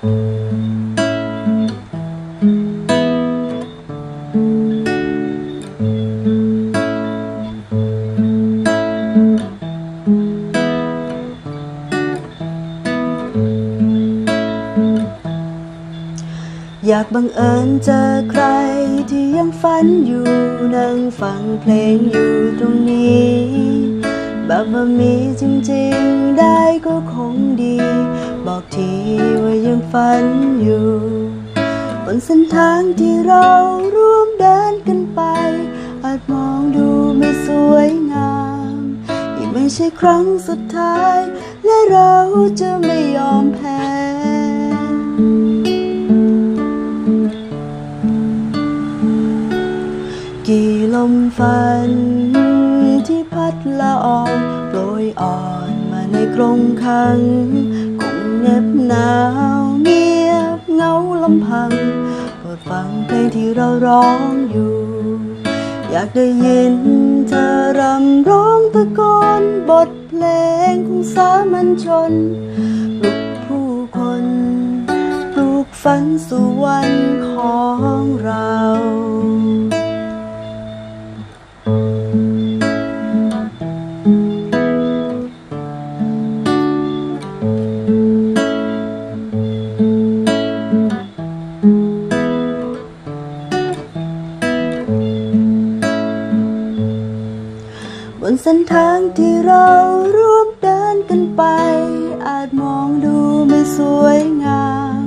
อยากบังเอิญเจอใครที่ยังฝันอยู่นั่งฟังเพลงอยู่ตรงนี้ แบบว่ามีจริงๆได้ก็คงดี บอกทีว่ายังฝันอยู่ บนเส้นทางที่เราร่วมเดินกันไป อาจมองดูไม่สวยงามอีกไม่ใช่ครั้งสุดท้าย และเราจะไม่ยอมแพ้ กี่ลมฝัน ที่พัดละอองโปรยอ่อนมาในกรงขัง คงเหน็บหนาวเงียบเงาลำพังโปรดฟังเพลงที่เราร้องอยู่ อยากได้ยินเธอรำร้องตะโกนบทเพลงของสามัญชนปลุกผู้คนปลูกฝันสู่วันของเรา นเส้นทางที่เราร่วมเดินกันไป อาจมองดูไม่สวยงาม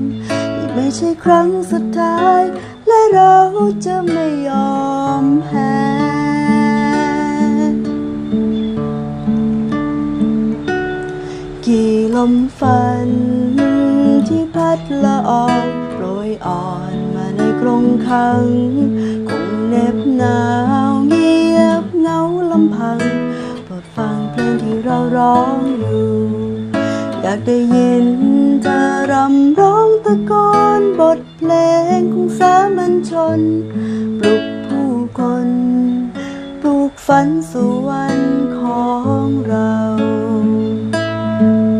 อีกไม่ใช่ครั้งสุดท้าย และเราจะไม่ยอมแพ้กี่ลมฝันที่พัดละอองโปรยอ่อนมาในกรงขัง เราร้องอยู่ อยากได้ยินเธอรำร้องตะโกนบทเพลงของสามัญชน ปลุกผู้คน ปลูกฝันสู่วันของเรา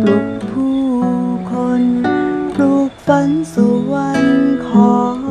ปลุกผู้คน ปลูกฝันสู่วันของ